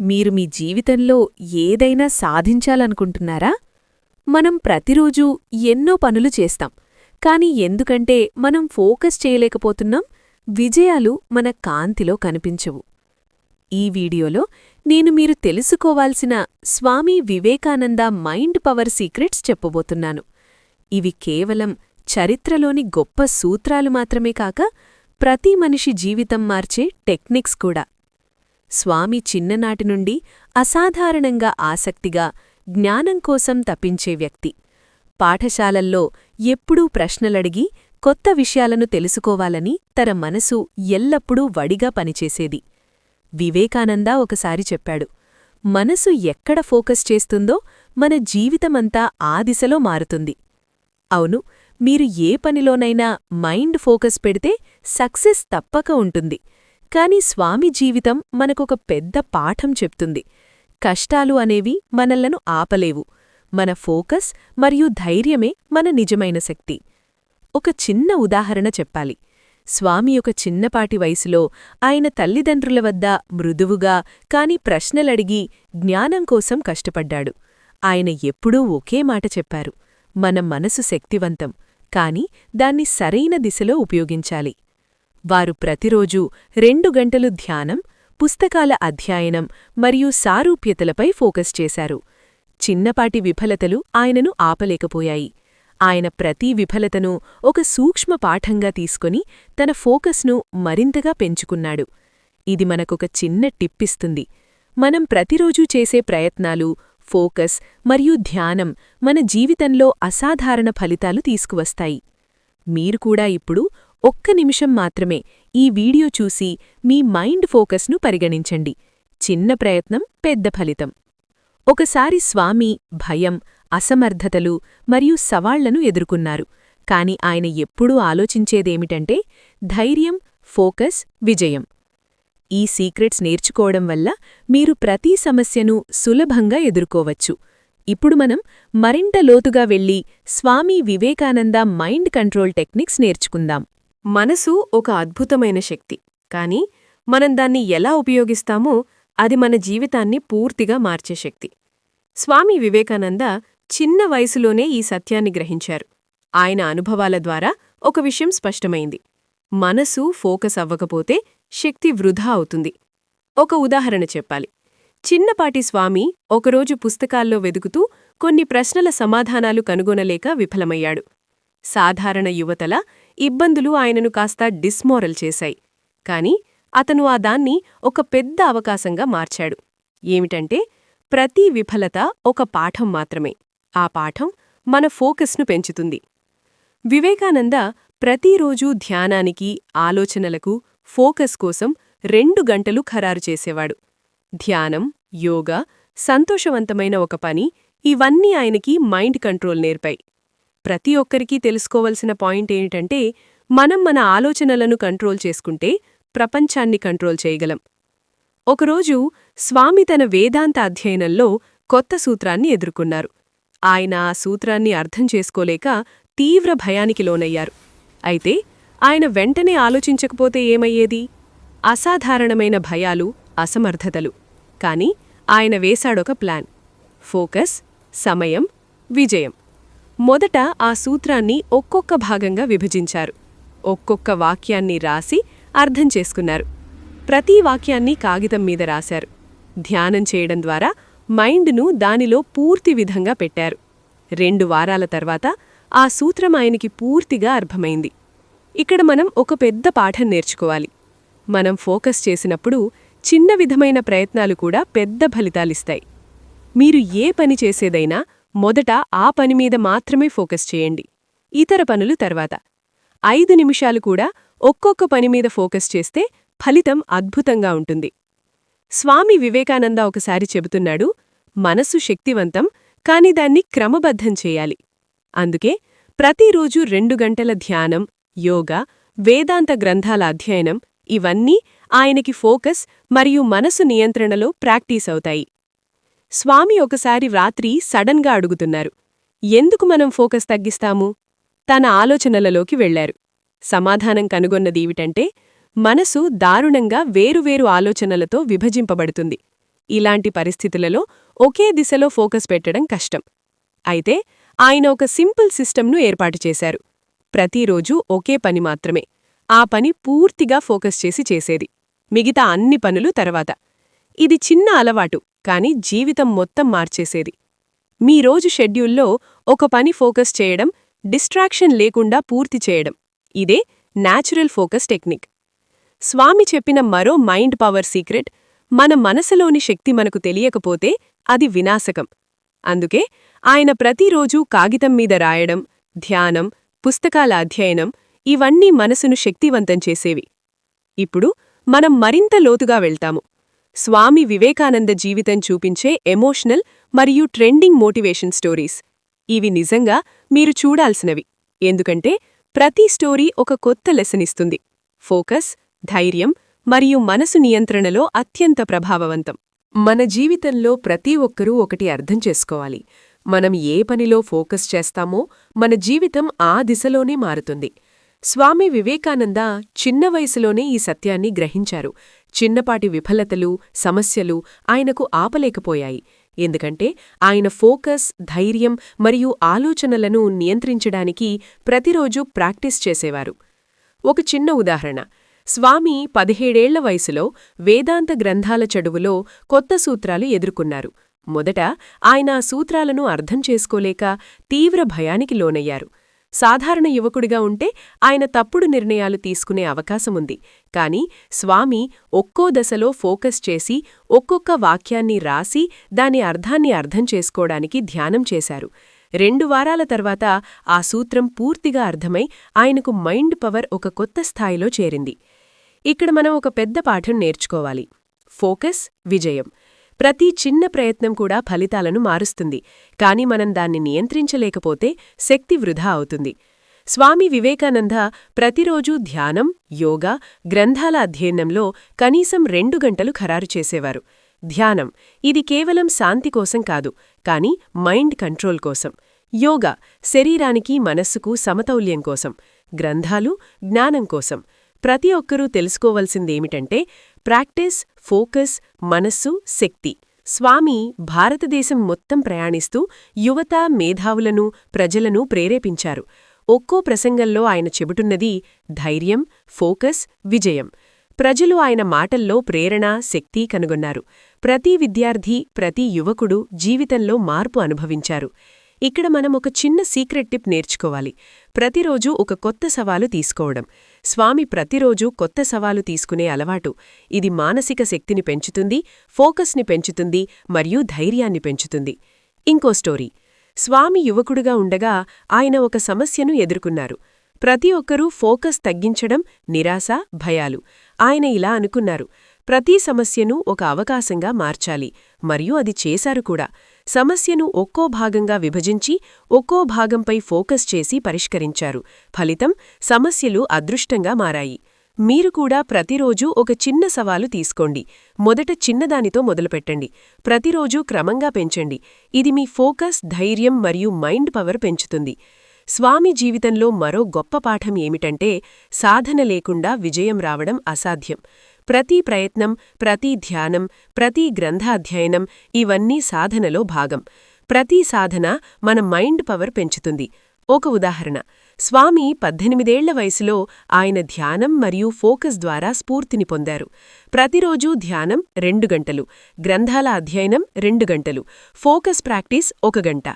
మీరు మీ జీవితంలో ఏదైనా సాధించాలనుకుంటున్నారా? మనం ప్రతిరోజూ ఎన్నో పనులు చేస్తాం. కాని ఎందుకంటే మనం ఫోకస్ చేయలేకపోతున్నాం విజయాలు మన కాంతిలో కనిపించవు. ఈ వీడియోలో నేను మీరు తెలుసుకోవాల్సిన Swami Vivekananda mind power secrets చెప్పబోతున్నాను. ఇవి కేవలం చరిత్రలోని గొప్ప సూత్రాలు మాత్రమే కాక ప్రతి మనిషి జీవితం మార్చే టెక్నిక్స్ కూడా. స్వామి చిన్ననాటి నుండి అసాధారణంగా ఆసక్తిగా జ్ఞానం కోసం తప్పించే వ్యక్తి. పాఠశాలల్లో ఎప్పుడూ ప్రశ్నలడిగి కొత్త విషయాలను తెలుసుకోవాలని తన మనసు ఎల్లప్పుడూ వడిగా పనిచేసేది. వివేకానంద ఒకసారి చెప్పాడు మనసు ఎక్కడ ఫోకస్ చేస్తుందో మన జీవితమంతా ఆ దిశలో మారుతుంది. అవును మీరు ఏ పనిలోనైనా మైండ్ ఫోకస్ పెడితే సక్సెస్ తప్పక ఉంటుంది. కాని స్వామి జీవితం మనకొక పెద్ద పాఠం చెప్తుంది. కష్టాలు అనేవి మనలను ఆపలేవు. మన ఫోకస్ మరియు ధైర్యమే మన నిజమైన శక్తి. ఒక చిన్న ఉదాహరణ చెప్పాలి. స్వామి ఒక చిన్నపాటి వయసులో ఆయన తల్లిదండ్రుల వద్ద మృదువుగా కాని ప్రశ్నలడిగి జ్ఞానం కోసం కష్టపడ్డాడు. ఆయన ఎప్పుడూ ఒకే మాట చెప్పారు. మన మనసు శక్తివంతం. కాని దాన్ని సరైన దిశలో ఉపయోగించాలి. వారు ప్రతిరోజూ రెండు గంటలు ధ్యానం పుస్తకాల అధ్యయనం మరియు సారూప్యతలపై ఫోకస్ చేశారు. చిన్నపాటి విఫలతలు ఆయనను ఆపలేకపోయాయి. ఆయన ప్రతి విఫలతను ఒక సూక్ష్మ పాఠంగా తీసుకొని తన ఫోకస్ను మరింతగా పెంచుకున్నాడు. ఇది మనకొక చిన్న టిప్పిస్తుంది. మనం ప్రతిరోజూ చేసే ప్రయత్నాలు ఫోకస్ మరియు ధ్యానం మన జీవితంలో అసాధారణ ఫలితాలు తీసుకువస్తాయి. మీరు కూడా ఇప్పుడు ఒక్క నిమిషం మాత్రమే ఈ వీడియో చూసి మీ మైండ్ ఫోకస్ను పరిగణించండి. చిన్న ప్రయత్నం పెద్ద ఫలితం. ఒకసారి స్వామి భయం అసమర్థతలు మరియు సవాళ్ళను ఎదుర్కొన్నారు. కాని ఆయన ఎప్పుడూ ఆలోచించేదేమిటంటే ధైర్యం ఫోకస్ విజయం. ఈ సీక్రెట్స్ నేర్చుకోవడం వల్ల మీరు ప్రతి సమస్యను సులభంగా ఎదుర్కోవచ్చు. ఇప్పుడు మనం మరింత లోతుగా వెళ్ళి Swami Vivekananda mind control techniques నేర్చుకుందాం. మనసు ఒక అద్భుతమైన శక్తి. కాని మనం దాన్ని ఎలా ఉపయోగిస్తామో అది మన జీవితాన్ని పూర్తిగా మార్చే శక్తి. స్వామి వివేకానంద చిన్న వయసులోనే ఈ సత్యాన్ని గ్రహించారు. ఆయన అనుభవాల ద్వారా ఒక విషయం స్పష్టమైంది. మనసు ఫోకస్ అవ్వకపోతే శక్తి వృధా అవుతుంది. ఒక ఉదాహరణ చెప్పాలి. చిన్నపాటి స్వామి ఒకరోజు పుస్తకాల్లో వెదుకుతూ కొన్ని ప్రశ్నల సమాధానాలు కనుగొనలేక విఫలమయ్యాడు. సాధారణ యువతల ఇబ్బందులు ఆయనను కాస్త డిస్మోరల్ చేశాయి. కాని అతను ఆ దాన్ని ఒక పెద్ద అవకాశంగా మార్చాడు. ఏమిటంటే ప్రతి విఫలత ఒక పాఠం మాత్రమే. ఆ పాఠం మన ఫోకస్ను పెంచుతుంది. వివేకానంద ప్రతిరోజూ ధ్యానానికి ఆలోచనలకు ఫోకస్ కోసం రెండు గంటలు ఖరారు చేసేవాడు. ధ్యానం యోగా సంతోషవంతమైన ఒక పని ఇవన్నీ ఆయనకి మైండ్ కంట్రోల్ నేర్పాయి. ప్రతి ఒక్కరికీ తెలుసుకోవలసిన పాయింట్ ఏంటంటే మనం మన ఆలోచనలను కంట్రోల్ చేసుకుంటే ప్రపంచాన్ని కంట్రోల్ చేయగలం. ఒకరోజు స్వామి తన వేదాంత అధ్యయనంలో కొత్త సూత్రాన్ని ఎదుర్కొన్నారు. ఆయన ఆ సూత్రాన్ని అర్థం చేసుకోలేక తీవ్ర భయానికి లోనయ్యారు. అయితే ఆయన వెంటనే ఆలోచించకపోతే ఏమయ్యేది? అసాధారణమైన భయాలు అసమర్థతలు. కాని ఆయన వేశాడొక ప్లాన్. ఫోకస్ సమయం విజయం. మొదట ఆ సూత్రాన్ని ఒక్కొక్క భాగంగా విభజించారు. ఒక్కొక్క వాక్యాన్ని రాసి అర్థం చేసుకున్నారు. ప్రతి వాక్యాన్ని కాగితం మీద రాశారు. ధ్యానం చేయడం ద్వారా మైండ్ను దానిలో పూర్తి విధంగా పెట్టారు. రెండు వారాల తర్వాత ఆ సూత్రం ఆయనకి పూర్తిగా అర్థమైంది. ఇక్కడ మనం ఒక పెద్ద పాఠం నేర్చుకోవాలి. మనం ఫోకస్ చేసినప్పుడు చిన్న విధమైన ప్రయత్నాలు కూడా పెద్ద ఫలితాలిస్తాయి. మీరు ఏ పని చేసేదైనా మొదట ఆ పని మీద మాత్రమే ఫోకస్ చేయండి. ఇతర పనులు తర్వాత. ఐదు నిమిషాలు కూడా ఒక్కొక్క పని మీద ఫోకస్ చేస్తే ఫలితం అద్భుతంగా ఉంటుంది. స్వామి వివేకానంద ఒకసారి చెబుతున్నాడు మనసు శక్తివంతం కాని దాన్ని క్రమబద్ధం చేయాలి. అందుకే ప్రతిరోజూ రెండు గంటల ధ్యానం యోగా వేదాంత గ్రంథాల అధ్యయనం ఇవన్నీ ఆయనకి ఫోకస్ మరియు మనసు నియంత్రణలో ప్రాక్టీస్ అవుతాయి. స్వామి ఒకసారి రాత్రి సడన్గా అడుగుతున్నారు. ఎందుకు మనం ఫోకస్ తగ్గిస్తాము? తన ఆలోచనలలోకి వెళ్ళారు సమాధానం కనుగొన్నదీవిటంటే మనసు దారుణంగా వేరువేరు ఆలోచనలతో విభజింపబడుతుంది. ఇలాంటి పరిస్థితులలో ఒకే దిశలో ఫోకస్ పెట్టడం కష్టం. అయితే ఆయన ఒక సింపుల్ సిస్టమ్ను ఏర్పాటు చేశారు. ప్రతిరోజూ ఒకే పని మాత్రమే. ఆ పని పూర్తిగా ఫోకస్ చేసి చేసేది. మిగతా అన్ని పనులు తర్వాత. ఇది చిన్న అలవాటు. కాని జీవితం మొత్తం మార్చేసేది. మీ రోజు షెడ్యూల్లో ఒక పని ఫోకస్ చేయడం డిస్ట్రాక్షన్ లేకుండా పూర్తి చేయడం. ఇదే న్యాచురల్ ఫోకస్ టెక్నిక్. స్వామి చెప్పిన మరో మైండ్ పవర్ సీక్రెట్ మన మనసులోని శక్తి మనకు తెలియకపోతే అది వినాశకం. అందుకే ఆయన ప్రతిరోజూ కాగితం మీద రాయడం ధ్యానం పుస్తకాల అధ్యయనం ఇవన్నీ మనసును శక్తివంతం చేసేవి. ఇప్పుడు మనం మరింత లోతుగా వెళ్తాము. స్వామి వివేకానంద జీవితం చూపించే ఎమోషనల్ మరియు ట్రెండింగ్ మోటివేషన్ స్టోరీస్. ఇవి నిజంగా మీరు చూడాల్సినవి. ఎందుకంటే ప్రతి స్టోరీ ఒక కొత్త లెసన్ ఇస్తుంది. ఫోకస్ ధైర్యం మరియు మనసు నియంత్రణలో అత్యంత ప్రభావవంతం. మన జీవితంలో ప్రతి ఒక్కరూ ఒకటి అర్థం చేసుకోవాలి. మనం ఏ పనిలో ఫోకస్ చేస్తామో మన జీవితం ఆ దిశలోనే మారుతుంది. స్వామి వివేకానంద చిన్న వయసులోనే ఈ సత్యాన్ని గ్రహించారు. చిన్నపాటి విఫలతలు సమస్యలు ఆయనకు ఆపలేకపోయాయి. ఎందుకంటే ఆయన ఫోకస్ ధైర్యం మరియు ఆలోచనలను నియంత్రించడానికి ప్రతిరోజూ ప్రాక్టీస్ చేసేవారు. ఒక చిన్న ఉదాహరణ. స్వామి పదిహేడేళ్ళ వయసులో వేదాంత గ్రంథాల చెడువులో కొత్త సూత్రాలు ఎదుర్కొన్నారు. మొదట ఆయన ఆ సూత్రాలను అర్థం చేసుకోలేక తీవ్ర భయానికి లోనయ్యారు. సాధారణ యువకుడిగా ఉంటే ఆయన తప్పుడు నిర్ణయాలు తీసుకునే అవకాశముంది. కాని స్వామి ఒక్కో దశలో ఫోకస్ చేసి ఒక్కొక్క వాక్యాన్ని రాసి దాని అర్థాన్ని అర్థం చేసుకోవడానికి ధ్యానం చేశారు. రెండు వారాల తర్వాత ఆ సూత్రం పూర్తిగా అర్థమై ఆయనకు మైండ్ పవర్ ఒక కొత్త స్థాయిలో చేరింది. ఇక్కడ మనం ఒక పెద్ద పాఠం నేర్చుకోవాలి. ఫోకస్ విజయం. ప్రతి చిన్న ప్రయత్నం కూడా ఫలితాలను మారుస్తుంది. కాని మనం దాన్ని నియంత్రించలేకపోతే శక్తి వృధా అవుతుంది. స్వామి వివేకానంద ప్రతిరోజూ ధ్యానం యోగా గ్రంథాల అధ్యయనంలో కనీసం రెండు గంటలు ఖరారు చేసేవారు. ధ్యానం ఇది కేవలం శాంతి కోసం కాదు కాని మైండ్ కంట్రోల్ కోసం. యోగా శరీరానికి మనస్సుకు సమతౌల్యం కోసం. గ్రంథాలు జ్ఞానం కోసం. ప్రతి ఒక్కరూ తెలుసుకోవలసిందేమిటంటే ప్రాక్టీస్ ఫోకస్ మనస్సు శక్తి. స్వామి భారతదేశం మొత్తం ప్రయాణిస్తూ యువత మేధావులను ప్రజలను ప్రేరేపించారు. ఒక్కో ప్రసంగంలో ఆయన చెబుతున్నది ధైర్యం ఫోకస్ విజయం. ప్రజలు ఆయన మాటల్లో ప్రేరణ శక్తి కనుగొన్నారు. ప్రతి విద్యార్థి ప్రతి యువకుడు జీవితంలో మార్పు అనుభవించారు. ఇక్కడ మనం ఒక చిన్న సీక్రెట్ టిప్ నేర్చుకోవాలి. ప్రతిరోజూ ఒక కొత్త సవాలు తీసుకోవడం. స్వామి ప్రతిరోజూ కొత్త సవాలు తీసుకునే అలవాటు. ఇది మానసిక శక్తిని పెంచుతుంది ఫోకస్ని పెంచుతుంది మరియు ధైర్యాన్ని పెంచుతుంది. ఇంకో స్టోరీ. స్వామి యువకుడుగా ఉండగా ఆయన ఒక సమస్యను ఎదుర్కొన్నారు. ప్రతి ఒక్కరూ ఫోకస్ తగ్గించడం నిరాశ భయాలు. ఆయన ఇలా అనుకున్నారు. ప్రతి సమస్యను ఒక అవకాశంగా మార్చాలి. మరియు అది చేశారు కూడా. సమస్యను ఒక్కో భాగంగా విభజించి ఒక్కో భాగంపై ఫోకస్ చేసి పరిష్కరించారు. ఫలితం సమస్యలు అదృష్టంగా మారాయి. మీరు కూడా ప్రతిరోజూ ఒక చిన్న సవాలు తీసుకోండి. మొదట చిన్నదానితో మొదలుపెట్టండి. ప్రతిరోజూ క్రమంగా పెంచండి. ఇది మీ ఫోకస్ ధైర్యం మరియు మైండ్ పవర్ పెంచుతుంది. స్వామి జీవితంలో మరో గొప్ప పాఠం ఏమిటంటే సాధన లేకుండా విజయం రావడం అసాధ్యం. ప్రతి ప్రయత్నం ప్రతి ధ్యానం ప్రతి గ్రంథాధ్యయనం ఇవన్నీ సాధనలో భాగం. ప్రతి సాధన మన మైండ్ పవర్ పెంచుతుంది. ఒక ఉదాహరణ. స్వామి పద్దెనిమిదేళ్ళ వయసులో ఆయన ధ్యానం మరియు ఫోకస్ ద్వారా స్ఫూర్తిని పొందారు. ప్రతిరోజూ ధ్యానం రెండు గంటలు. గ్రంథాల అధ్యయనం రెండు గంటలు. ఫోకస్ ప్రాక్టీస్ ఒక గంట.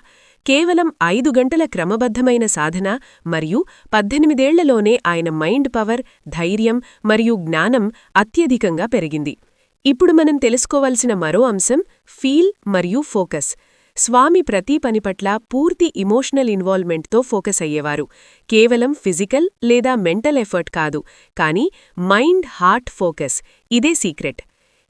కేవలం ఐదు గంటల క్రమబద్ధమైన సాధన మరియు పద్దెనిమిదేళ్ళలోనే ఆయన మైండ్ పవర్ ధైర్యం మరియు జ్ఞానం అత్యధికంగా పెరిగింది. ఇప్పుడు మనం తెలుసుకోవలసిన మరో అంశం ఫీల్ మరియు ఫోకస్. స్వామి ప్రతి పని పట్ల పూర్తి ఇమోషనల్ ఇన్వాల్వ్మెంట్తో ఫోకస్ అయ్యేవారు. కేవలం ఫిజికల్ లేదా మెంటల్ ఎఫర్ట్ కాదు కానీ మైండ్ హార్ట్ ఫోకస్. ఇదే సీక్రెట్.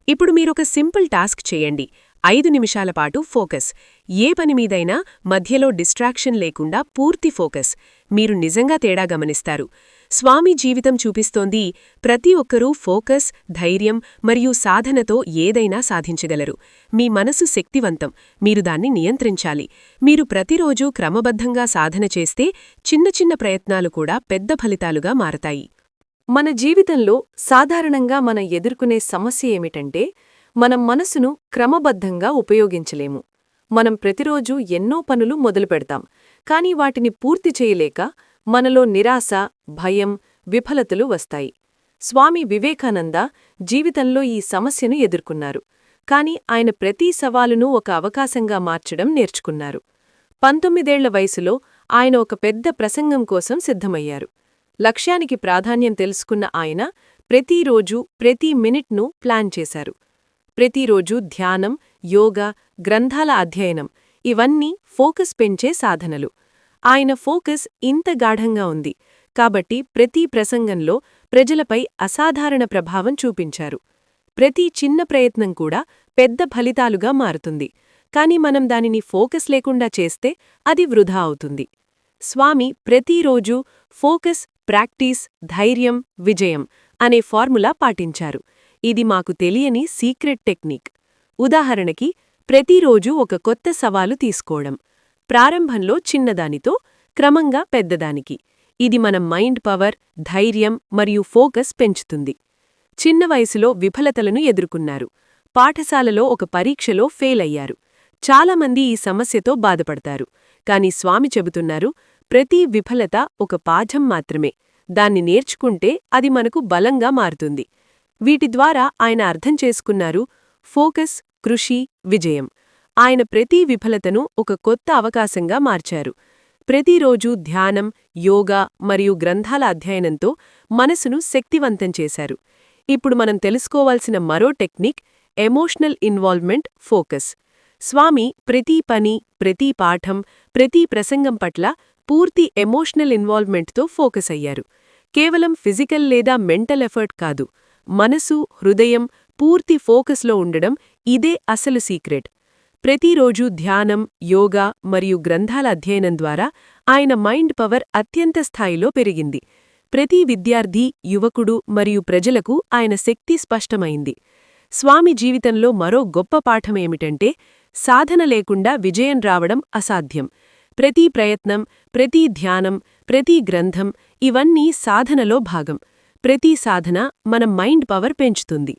ఇప్పుడు మీరొక సింపుల్ టాస్క్ చేయండి. ఐదు నిమిషాల పాటు ఫోకస్. ఏ పని మీదైనా మధ్యలో డిస్ట్రాక్షన్ లేకుండా పూర్తి ఫోకస్. మీరు నిజంగా తేడా గమనిస్తారు. స్వామి జీవితం చూపిస్తోంది ప్రతి ఒక్కరూ ఫోకస్ ధైర్యం మరియు సాధనతో ఏదైనా సాధించగలరు. మీ మనసు శక్తివంతం. మీరు దాన్ని నియంత్రించాలి. మీరు ప్రతిరోజూ క్రమబద్ధంగా సాధన చేస్తే చిన్న చిన్న ప్రయత్నాలు కూడా పెద్ద ఫలితాలుగా మారతాయి. మన జీవితంలో సాధారణంగా మనం ఎదుర్కొనే సమస్య ఏమిటంటే మనం మనసును క్రమబద్ధంగా ఉపయోగించలేము. మనం ప్రతిరోజు ఎన్నో పనులు మొదలుపెడతాం కానీ వాటిని పూర్తి చేయలేక మనలో నిరాశ భయం విఫలతలు వస్తాయి. స్వామి వివేకానంద జీవితంలో ఈ సమస్యను ఎదుర్కొన్నారు. కాని ఆయన ప్రతి సవాలును ఒక అవకాశంగా మార్చడం నేర్చుకున్నారు. పంతొమ్మిదేళ్ళ వయసులో ఆయన ఒక పెద్ద ప్రసంగం కోసం సిద్ధమయ్యారు. లక్ష్యానికి ప్రాధాన్యం తెలుసుకున్న ఆయన ప్రతిరోజూ ప్రతి మినిట్ను ప్లాన్ చేశారు. ప్రతిరోజు ధ్యానం యోగా గ్రంథాల అధ్యయనం ఇవన్నీ ఫోకస్ పెంచే సాధనలు. ఆయన ఫోకస్ ఇంత గాఢంగా ఉంది కాబట్టి ప్రతి ప్రసంగంలో ప్రజలపై అసాధారణ ప్రభావం చూపించారు. ప్రతి చిన్న ప్రయత్నం కూడా పెద్ద ఫలితాలుగా మారుతుంది. కాని మనం దానిని ఫోకస్ లేకుండా చేస్తే అది వృధా అవుతుంది. స్వామి ప్రతిరోజూ ఫోకస్ ప్రాక్టీస్ ధైర్యం విజయం అనే ఫార్ములా పాటించారు. ఇది మాకు తెలియని సీక్రెట్ టెక్నిక్. ఉదాహరణకి ప్రతిరోజూ ఒక కొత్త సవాలు తీసుకోవడం. ప్రారంభంలో చిన్నదానితో క్రమంగా పెద్దదానికి. ఇది మన మైండ్ పవర్ ధైర్యం మరియు ఫోకస్ పెంచుతుంది. చిన్న వయసులో విఫలతలను ఎదుర్కొన్నారు. పాఠశాలలో ఒక పరీక్షలో ఫెయిల్ అయ్యారు. చాలామంది ఈ సమస్యతో బాధపడతారు. కాని స్వామి చెబుతున్నారు ప్రతి విఫలత ఒక పాఠం మాత్రమే. దాన్ని నేర్చుకుంటే అది మనకు బలంగా మారుతుంది. వీటి ద్వారా ఆయన అర్థం చేసుకున్నారు ఫోకస్ కృషి విజయం. ఆయన ప్రతి విఫలతను ఒక కొత్త అవకాశంగా మార్చారు. ప్రతిరోజు ధ్యానం యోగా మరియు గ్రంథాల అధ్యయనంతో మనసును శక్తివంతం చేశారు. ఇప్పుడు మనం తెలుసుకోవాల్సిన మరో technique emotional involvement focus. Swami ప్రతి పని ప్రతి పాఠం ప్రతి ప్రసంగం పట్ల పూర్తి ఎమోషనల్ ఇన్వాల్వ్మెంట్తో ఫోకస్ అయ్యారు. కేవలం ఫిజికల్ లేదా మెంటల్ ఎఫర్ట్ కాదు. మనసు హృదయం పూర్తి ఫోకస్లో ఉండడం ఇదే అసలు సీక్రెట్. ప్రతిరోజు ధ్యానం యోగా మరియు గ్రంథాల అధ్యయనం ద్వారా ఆయన మైండ్ పవర్ అత్యంత స్థాయిలో పెరిగింది. ప్రతి విద్యార్థి యువకుడు మరియు ప్రజలకు ఆయన శక్తి స్పష్టమైంది. స్వామి జీవితంలో మరో గొప్ప పాఠమేమిటంటే సాధన లేకుండా విజయం రావడం అసాధ్యం. ప్రతి ప్రయత్నం ప్రతి ధ్యానం ప్రతి గ్రంథం ఇవన్నీ సాధనలో భాగం. ప్రతి సాధన మన మైండ్ పవర్ పెంచుతుంది.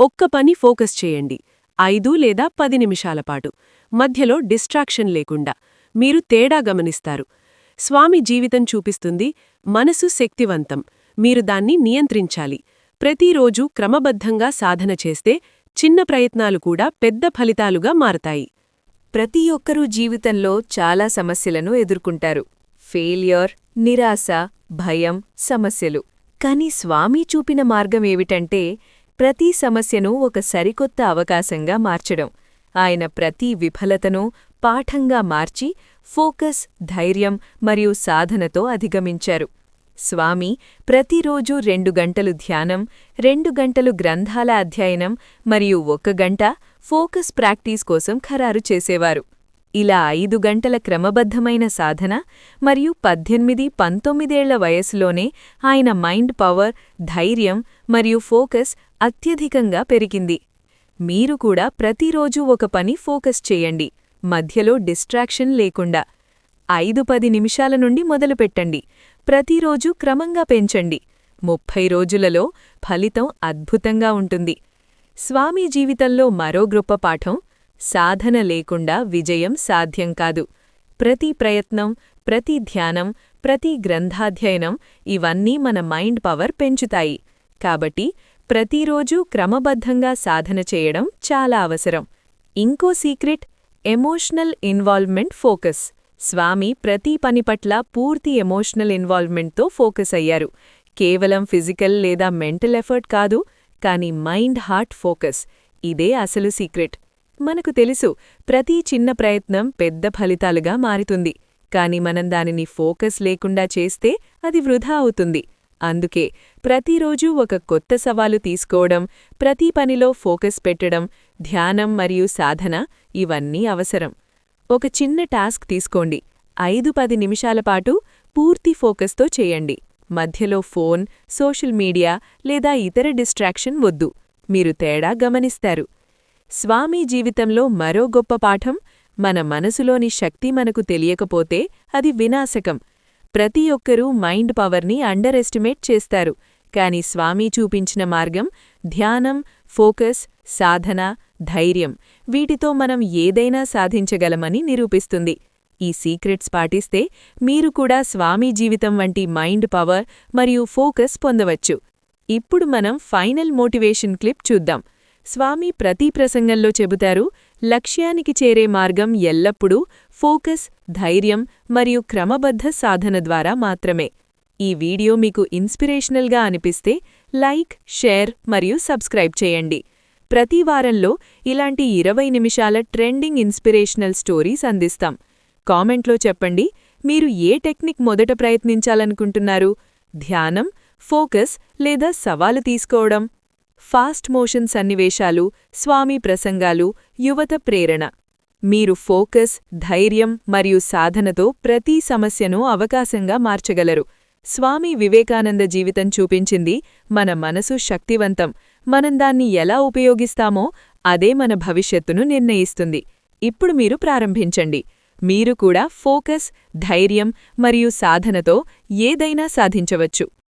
ఒక్క పని ఫోకస్ చేయండి. ఐదు లేదా పది నిమిషాల పాటు. మధ్యలో డిస్ట్రాక్షన్ లేకుండా. మీరు తేడా గమనిస్తారు. స్వామి జీవితం చూపిస్తుంది మనసు శక్తివంతం. మీరు దాన్ని నియంత్రించాలి. ప్రతిరోజు క్రమబద్ధంగా సాధన చేస్తే చిన్న ప్రయత్నాలు కూడా పెద్ద ఫలితాలుగా మారతాయి. ప్రతి ఒక్కరూ జీవితంలో చాలా సమస్యలను ఎదుర్కొంటారు. ఫెయిల్యూర్ నిరాశ భయం సమస్యలు. కాని స్వామి చూపిన మార్గమేమిటంటే ప్రతి సమస్యను ఒక సరికొత్త అవకాశంగా మార్చడం. ఆయన ప్రతి విఫలతను పాఠంగా మార్చి ఫోకస్ ధైర్యం మరియు సాధనతో అధిగమించారు. స్వామి ప్రతిరోజూ రెండు గంటలు ధ్యానం రెండు గంటలు గ్రంథాల అధ్యయనం మరియు ఒక గంట ఫోకస్ ప్రాక్టీస్ కోసం ఖరారు చేసేవారు. ఇలా ఐదు గంటల క్రమబద్ధమైన సాధన మరియు పద్దెనిమిది పంతొమ్మిదేళ్ళ వయసులోనే ఆయన మైండ్ పవర్ ధైర్యం మరియు ఫోకస్ అత్యధికంగా పెరిగింది. మీరు కూడా ప్రతిరోజూ ఒక పని ఫోకస్ చేయండి. మధ్యలో డిస్ట్రాక్షన్ లేకుండా ఐదు పది నిమిషాల నుండి మొదలుపెట్టండి. ప్రతిరోజు క్రమంగా పెంచండి. ముప్పై రోజులలో ఫలితం అద్భుతంగా ఉంటుంది. స్వామి జీవితంలో మరో గొప్ప పాఠం సాధన లేకుండా విజయం సాధ్యం కాదు. ప్రతి ప్రయత్నం ప్రతి ధ్యానం ప్రతి గ్రంథాధ్యయనం ఇవన్నీ మన మైండ్ పవర్ పెంచుతాయి. కాబట్టి ప్రతిరోజూ క్రమబద్ధంగా సాధన చేయడం చాలా అవసరం. ఇంకో secret emotional involvement focus. Swami ప్రతి పని పట్ల పూర్తి ఎమోషనల్ ఇన్వాల్వ్మెంట్తో ఫోకస్ అయ్యారు. కేవలం ఫిజికల్ లేదా మెంటల్ ఎఫర్ట్ కాదు కానీ మైండ్ హార్ట్ ఫోకస్. ఇదే అసలు సీక్రెట్. మనకు తెలుసు ప్రతి చిన్న ప్రయత్నం పెద్ద ఫలితాలుగా మారుతుంది. కాని మనం దానిని ఫోకస్ లేకుండా చేస్తే అది వృధా అవుతుంది. అందుకే ప్రతిరోజూ ఒక కొత్త సవాలు తీసుకోవడం ప్రతి పనిలో ఫోకస్ పెట్టడం ధ్యానం మరియు సాధన ఇవన్నీ అవసరం. ఒక చిన్న టాస్క్ తీసుకోండి. ఐదు పది నిమిషాల పాటు పూర్తి ఫోకస్తో చేయండి. మధ్యలో ఫోన్ సోషల్ మీడియా లేదా ఇతర డిస్ట్రాక్షన్ వద్దు. మీరు తేడా గమనిస్తారు. స్వామి జీవితంలో మరో గొప్ప పాఠం మన మనసులోని శక్తి మనకు తెలియకపోతే అది వినాశకం. ప్రతి ఒక్కరూ మైండ్ పవర్ని అండర్ ఎస్టిమేట్ చేస్తారు. కాని స్వామి చూపించిన మార్గం ధ్యానం ఫోకస్ సాధన ధైర్యం వీటితో మనం ఏదైనా సాధించగలమని నిరూపిస్తుంది. ఈ సీక్రెట్స్ పాటిస్తే మీరు కూడా స్వామీ జీవితం వంటి మైండ్ పవర్ మరియు ఫోకస్ పొందవచ్చు. ఇప్పుడు మనం ఫైనల్ మోటివేషన్ క్లిప్ చూద్దాం. స్వామి ప్రతి ప్రసంగంలో చెబుతారు లక్ష్యానికి చేరే మార్గం ఎల్లప్పుడూ ఫోకస్ ధైర్యం మరియు క్రమబద్ధ సాధన ద్వారా మాత్రమే. ఈ వీడియో మీకు ఇన్స్పిరేషనల్గా అనిపిస్తే లైక్ షేర్ మరియు సబ్స్క్రైబ్ చేయండి. ప్రతి వారంలో ఇలాంటి ఇరవై నిమిషాల ట్రెండింగ్ ఇన్స్పిరేషనల్ స్టోరీస్ అందిస్తాం. కామెంట్లో చెప్పండి మీరు ఏ టెక్నిక్ మొదట ప్రయత్నించాలనుకుంటున్నారు? ధ్యానం ఫోకస్ లేదా సవాలు తీసుకోవడం? ఫాస్ట్ మోషన్ సన్నివేశాలు స్వామి ప్రసంగాలు యువత ప్రేరణ. మీరు ఫోకస్ ధైర్యం మరియు సాధనతో ప్రతి సమస్యను అవకాశంగా మార్చగలరు. స్వామి వివేకానంద జీవితం చూపించింది మన మనసు శక్తివంతం. మనం దాన్ని ఎలా ఉపయోగిస్తామో అదే మన భవిష్యత్తును నిర్ణయిస్తుంది. ఇప్పుడు మీరు ప్రారంభించండి. మీరు కూడా ఫోకస్ ధైర్యం మరియు సాధనతో ఏదైనా సాధించవచ్చు.